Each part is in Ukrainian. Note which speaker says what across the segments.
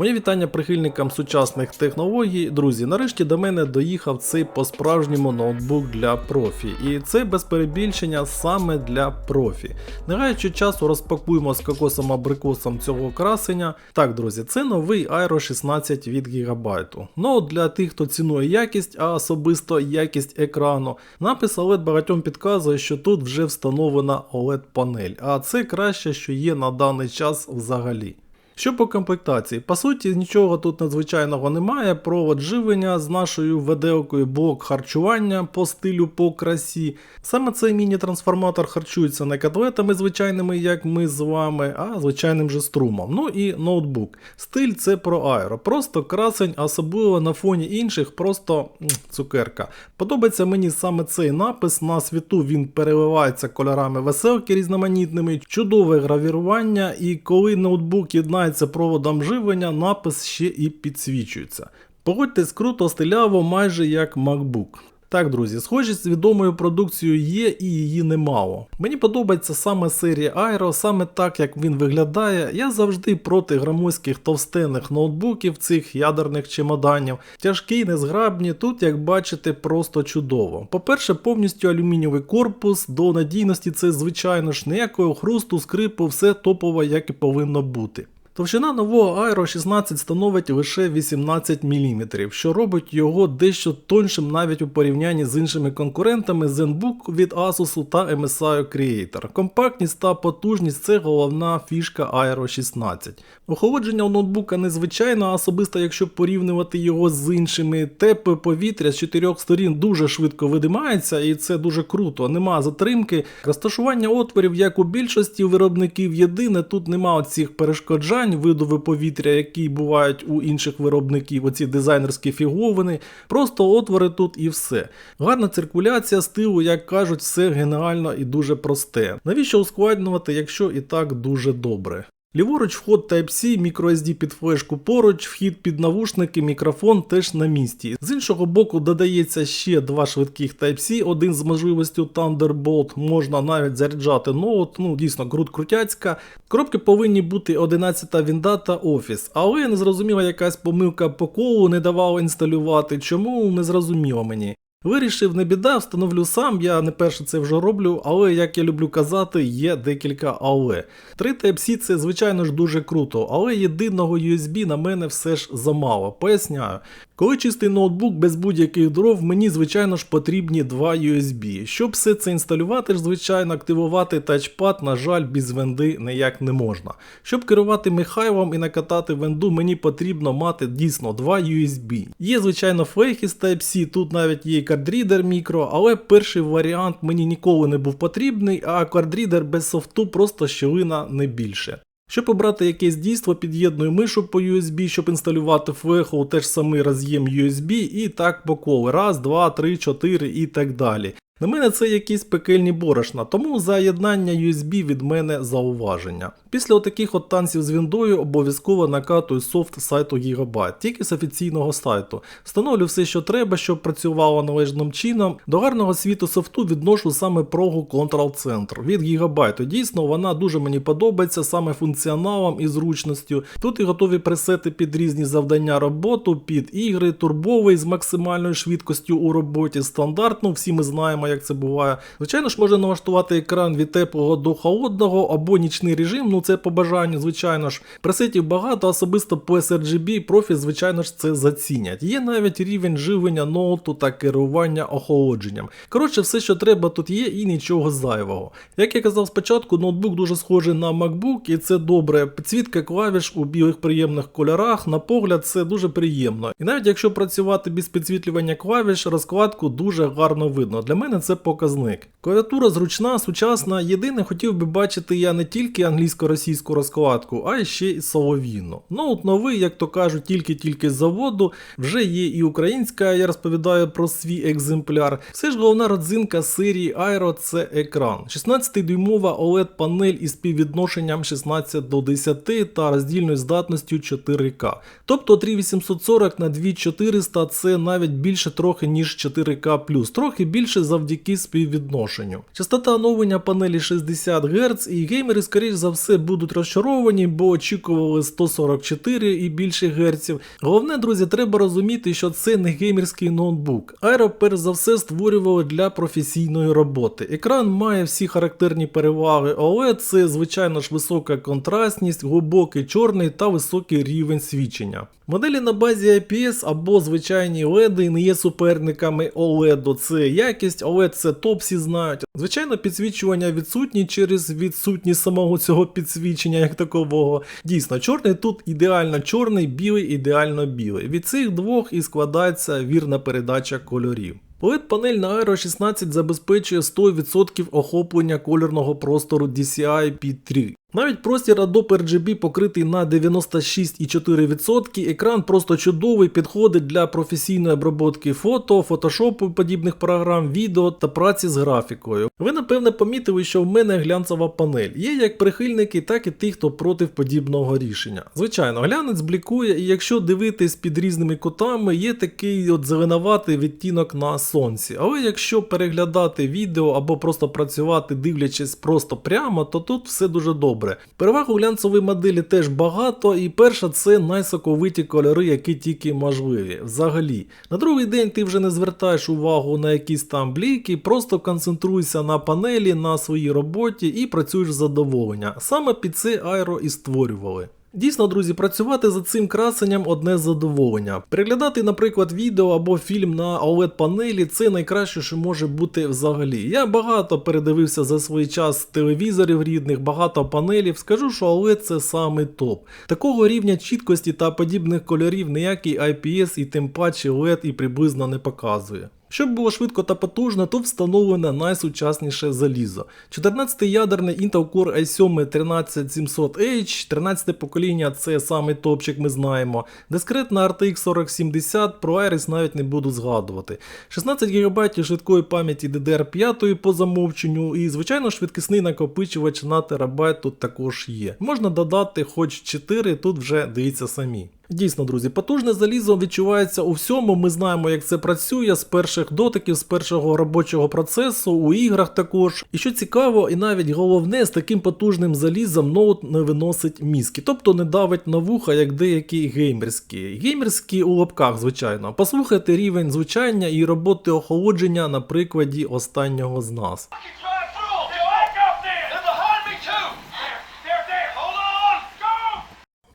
Speaker 1: Моє вітання прихильникам сучасних технологій. Друзі, нарешті до мене доїхав цей по-справжньому ноутбук для профі. І це без перебільшення саме для профі. Не гаючи часу, розпакуємо з кокосом абрикосом цього красення. Так, друзі, це новий Aero 16 від Гігабайту. Ноут для тих, хто цінує якість, а особисто якість екрану. Напис OLED багатьом підказує, що тут вже встановлена OLED панель, а це краще, що є на даний час взагалі. Що по комплектації? По суті, нічого тут надзвичайного немає. Провод живлення з нашою веделкою, блок харчування по стилю по красі. Саме цей міні-трансформатор харчується не котлетами звичайними, як ми з вами, а звичайним же струмом. Ну і ноутбук. Стиль це про аеро. Просто красень, особливо на фоні інших, просто цукерка. Подобається мені саме цей напис. На світу він переливається кольорами веселки різноманітними, чудове гравірування, і коли ноутбук єднається проводом живлення, напис ще і підсвічується. Погодьтесь, круто стиляво, майже як MacBook. Так, друзі, схожість з відомою продукцією є і її немало. Мені подобається саме серія Aero, саме так як він виглядає. Я завжди проти громоздких товстенних ноутбуків, цих ядерних чемоданів. Тяжкі, незграбні, тут, як бачите, просто чудово. По-перше, повністю алюмінієвий корпус, до надійності це, звичайно ж, ніякого хрусту, скрипу, все топово, як і повинно бути. Товщина нового Aero 16 становить лише 18 мм, що робить його дещо тоншим навіть у порівнянні з іншими конкурентами ZenBook від Asus та MSI Creator. Компактність та потужність це головна фішка Aero 16. Охолодження у ноутбука незвичайно, а особисто якщо порівнювати його з іншими, тепле повітря з чотирьох сторін дуже швидко видимається, і це дуже круто. Нема затримки. Розташування отворів, як у більшості виробників, єдине, тут нема цих перешкоджань, видови повітря, які бувають у інших виробників, оці дизайнерські фіговини. Просто отвори тут і все. Гарна циркуляція стилу, як кажуть, все геніально і дуже просте. Навіщо ускладнювати, якщо і так дуже добре? Ліворуч вход Type-C, microSD під флешку поруч, вхід під навушники, мікрофон теж на місці. З іншого боку, додається ще два швидких Type-C, один з можливістю Thunderbolt, можна навіть заряджати ноут, ну дійсно крут крутяцька. Коробки повинні бути 11 вінда та Office, але не зрозуміла якась помилка по колу, не давала інсталювати. Чому не зрозуміло мені. Вирішив не біда, встановлю сам, я не перше це вже роблю, але як я люблю казати, є декілька але. 3 Type-C це звичайно ж дуже круто, але єдиного USB на мене все ж замало. Поясняю. Коли чистий ноутбук без будь-яких дров, мені звичайно ж потрібні два USB. Щоб все це інсталювати, ж звичайно, активувати тачпад, на жаль, без венди ніяк не можна. Щоб керувати Михайлом і накатати венду, мені потрібно мати дійсно два USB. Є, звичайно, флейхи з Type-C, тут навіть є кардрідер мікро, але перший варіант мені ніколи не був потрібний, а кардрідер без софту просто щілина не більше. Щоб обрати якесь дійство, під'єдную мишу по USB, щоб інсталювати флеху, теж самий роз'єм USB і так по колу. Раз, два, три, чотири і так далі. На мене це якісь пекельні борошна, тому за єднання USB від мене зауваження. Після отаких от танців з віндою обов'язково накатую софт сайту Gigabyte, тільки з офіційного сайту. Встановлю все, що треба, щоб працювало належним чином. До гарного світу софту відношу саме прогу Control Center від Gigabyte. Дійсно, вона дуже мені подобається саме функціоналом і зручністю. Тут і готові пресети під різні завдання роботу, під ігри, турбовий з максимальною швидкістю у роботі, стандартну, всі ми знаємо, як це буває. Звичайно ж, можна налаштувати екран від теплого до холодного або нічний режим, ну це по бажанню, звичайно ж. Пресетів багато, особисто по sRGB профі, звичайно ж, це зацінять. Є навіть рівень живлення ноуту та керування охолодженням. Коротше, все, що треба, тут є, і нічого зайвого. Як я казав спочатку, ноутбук дуже схожий на MacBook, і це добре. Підсвітка клавіш у білих приємних кольорах, на погляд, це дуже приємно. І навіть якщо працювати без підсвітлювання клавіш, розкладку дуже гарно видно. Для мене це показник. Клавіатура зручна, сучасна. Єдине, хотів би бачити я не тільки англійсько-російську розкладку, а ще й солов'їну. Ноут новий, як то кажуть, тільки-тільки з заводу. Вже є і українська, я розповідаю про свій екземпляр. Все ж головна родзинка серії Aero це екран. 16-дюймова OLED панель із співвідношенням 16 до 10 та роздільною здатністю 4К. Тобто 3840 на 2400 це навіть більше трохи, ніж 4К. Трохи більше за завдяки співвідношенню. Частота оновлення панелі 60 Гц, і геймери, скоріш за все, будуть розчаровані, бо очікували 144 і більше Гц. Головне, друзі, треба розуміти, що це не геймерський ноутбук. Аеро, перш за все, створювали для професійної роботи. Екран має всі характерні переваги OLED, це звичайно ж висока контрастність, глибокий чорний та високий рівень свічення. Моделі на базі IPS або звичайні LED не є суперниками OLED, це якість, OLED це топ, всі знають. Звичайно, підсвічування відсутні через відсутність самого цього підсвічення як такового. Дійсно, чорний тут ідеально чорний, білий ідеально білий. Від цих двох і складається вірна передача кольорів. LED-панель на Aero 16 забезпечує 100% охоплення кольорного простору DCI P3. Навіть простір Adobe RGB покритий на 96,4%, екран просто чудовий, підходить для професійної обробки фото, фотошопу подібних програм, відео та праці з графікою. Ви напевне помітили, що в мене глянцева панель. Є як прихильники, так і ті, хто проти подібного рішення. Звичайно, глянець блікує, і якщо дивитись під різними кутами, є такий от зеленуватий відтінок на сонці. Але якщо переглядати відео або просто працювати, дивлячись просто прямо, то тут все дуже добре. Переваг у глянцевої моделі теж багато, і перша це найсоковиті кольори, які тільки можливі. Взагалі. На другий день ти вже не звертаєш увагу на якісь там бліки, просто концентруйся на панелі, на своїй роботі і працюєш з задоволення. Саме під це аеро і створювали. Дійсно, друзі, працювати за цим красенням одне задоволення. Переглядати, наприклад, відео або фільм на oled панелі це найкраще, що може бути взагалі. Я багато передивився за свій час телевізорів рідних, багато панелів. Скажу, що OLED це саме топ. Такого рівня чіткості та подібних кольорів ніякий IPS і тим паче LED і приблизно не показує. Щоб було швидко та потужно, то встановлене найсучасніше залізо. 14-ядерний Intel Core i7 13700H, 13 покоління це самий топчик, ми знаємо. Дискретна RTX 4070, про Iris навіть не буду згадувати. 16 ГБ швидкої пам'яті DDR5 по замовченню, і, звичайно, швидкісний накопичувач на терабайт тут також є. Можна додати хоч 4, тут вже дивіться самі. Дійсно, друзі, потужне залізо відчувається у всьому. Ми знаємо, як це працює з перших дотиків, з першого робочого процесу, у іграх також. І що цікаво, і навіть головне, з таким потужним залізом ноут не виносить мізки, тобто не давить на вуха, як деякі геймерські. Геймерські у лапках, звичайно. Послухайте рівень звучання і роботи охолодження на прикладі останнього з нас.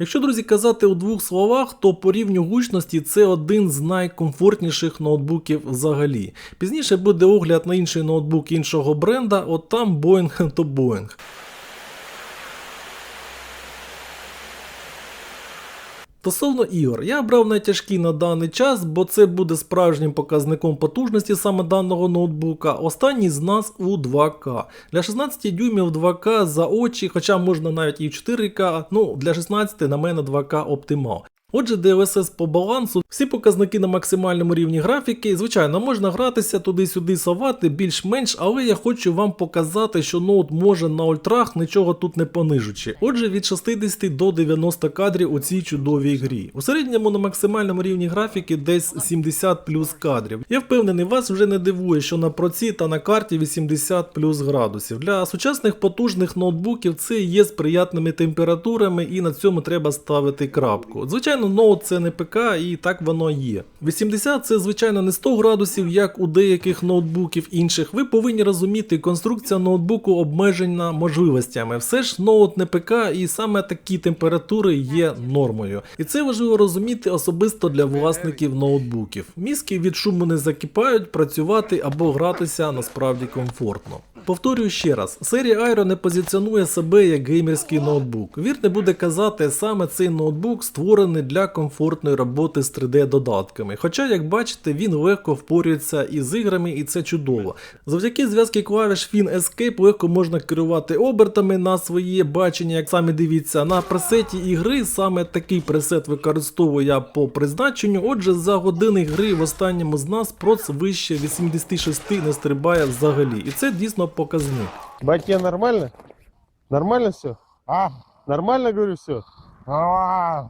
Speaker 1: Якщо, друзі, казати у двох словах, то по рівню гучності це один з найкомфортніших ноутбуків взагалі. Пізніше буде огляд на інший ноутбук іншого бренда, от там Boeing то Boeing. Стосовно ігор, я брав найтяжкі на даний час, бо це буде справжнім показником потужності саме даного ноутбука. Останній з нас у 2К. Для 16 дюймів 2К за очі, хоча можна навіть і в 4К, ну для 16 на мене 2К оптимал. Отже, DLSS по балансу, всі показники на максимальному рівні графіки. Звичайно, можна гратися туди-сюди совати більш-менш, але я хочу вам показати, що ноут може на ультрах, нічого тут не понижучи. Отже, від 60 до 90 кадрів у цій чудовій грі. У середньому на максимальному рівні графіки десь 70 плюс кадрів. Я впевнений, вас вже не дивує, що на проці та на карті 80 плюс градусів. Для сучасних потужних ноутбуків це є з приятними температурами, і на цьому треба ставити крапку. Звичайно, ноут це не ПК, і так воно є. 80 це звичайно не 100 градусів, як у деяких ноутбуків інших. Ви повинні розуміти, конструкція ноутбуку обмежена можливостями. Все ж ноут не ПК, і саме такі температури є нормою. І це важливо розуміти особисто для власників ноутбуків. Мізки від шуму не закипають, працювати або гратися насправді комфортно. Повторюю ще раз, серія Aero не позиціонує себе як геймерський ноутбук. Вірне буде казати, саме цей ноутбук створений для комфортної роботи з 3D-додатками. Хоча, як бачите, він легко впорюється із іграми, і це чудово. Завдяки зв'язки клавіш Fin Escape легко можна керувати обертами на своє бачення, як самі дивіться. На пресеті ігри саме такий пресет використовую я по призначенню. Отже, за години гри в останньому з нас проц вище 86 не стрибає взагалі. І це дійсно показник.
Speaker 2: Батя, нормально? Нормально все?
Speaker 3: А?
Speaker 2: Нормально, говорю, все?
Speaker 3: А,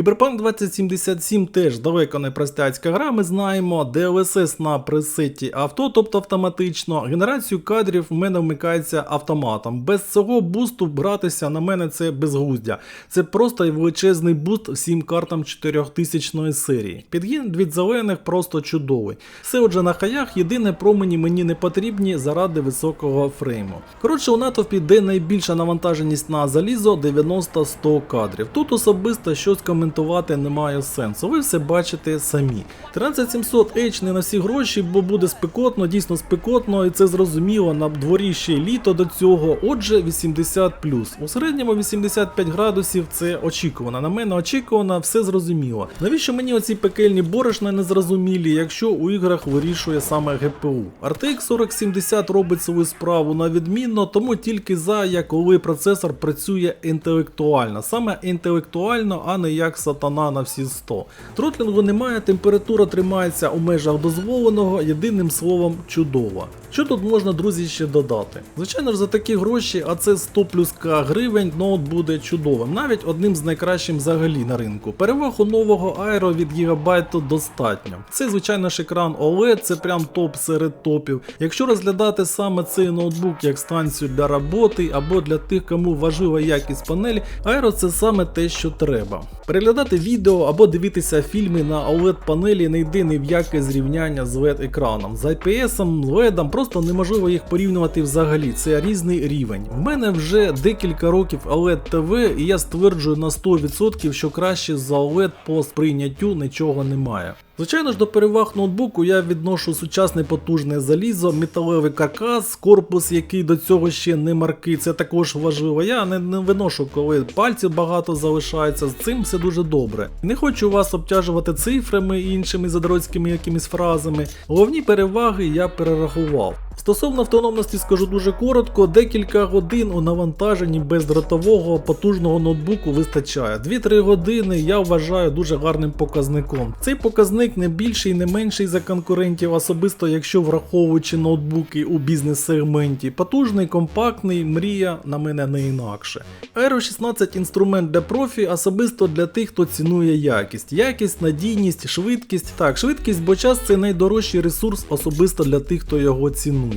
Speaker 1: Cyberpunk 2077 теж далеко не простяцька гра, ми знаємо, DLSS на пресеті авто, тобто автоматично, генерацію кадрів в мене вмикається автоматом. Без цього бусту братися на мене це безглуздя. Це просто величезний буст всім картам 4000 серії. Підгін від зелених просто чудовий. Все отже на хаях, єдине промені мені не потрібні заради високого фрейму. Коротше, у натовпі, де найбільша навантаженість на залізо 90-100 кадрів. Тут особисто щось коментувати немає сенсу. Ви все бачите самі. 13700H не на всі гроші, бо буде спекотно, дійсно спекотно, і це зрозуміло. На дворі ще літо до цього. Отже, 80 У середньому 85 градусів це очікувано. На мене очікувано, все зрозуміло. Навіщо мені оці пекельні борошна незрозумілі, якщо у іграх вирішує саме GPU? RTX 4070 робить свою справу на відмінно, тому тільки за як коли процесор працює інтелектуально, саме інтелектуально, а не як сатана на всі 100. Тротлінгу немає, температура тримається у межах дозволеного, єдиним словом чудово. Що тут можна, друзі, ще додати? Звичайно ж, за такі гроші, а це 100 плюс К гривень, ноут буде чудовим, навіть одним з найкращим взагалі на ринку. Переваг у нового Aero від гігабайту достатньо. Це, звичайно ж, екран OLED, це прям топ серед топів. Якщо розглядати саме цей ноутбук як станцію для роботи або для тих, кому важлива якість панелі, Aero це саме те, що треба. Переглядати відео або дивитися фільми на OLED панелі не йде ні в яке зрівняння з LED екраном. З IPS, LED просто неможливо їх порівнювати взагалі. Це різний рівень. В мене вже декілька років OLED TV, і я стверджую на 100%, що краще за OLED по сприйняттю нічого немає. Звичайно ж, до переваг ноутбуку я відношу сучасне потужне залізо, металевий каркас, корпус, який до цього ще не марки, це також важливо. Я не, не виношу, коли пальців багато залишається. З цим все дуже добре. Не хочу вас обтяжувати цифрами і іншими задроцькими якимись фразами. Головні переваги я перерахував. Стосовно автономності скажу дуже коротко, декілька годин у навантаженні бездротового потужного ноутбуку вистачає. 2-3 години я вважаю дуже гарним показником. Цей показник не більший, не менший за конкурентів, особисто якщо враховуючи ноутбуки у бізнес-сегменті. Потужний, компактний, мрія на мене не інакше. Aero 16 інструмент для профі, особисто для тих, хто цінує якість. Якість, надійність, швидкість. Так, швидкість, бо час це найдорожчий ресурс, особисто для тих, хто його цінує.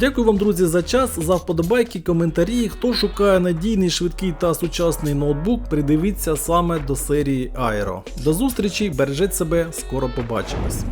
Speaker 1: Дякую вам, друзі, за час, за вподобайки, коментарі. Хто шукає надійний, швидкий та сучасний ноутбук, придивіться саме до серії Aero. До зустрічі, бережіть себе, скоро побачимось.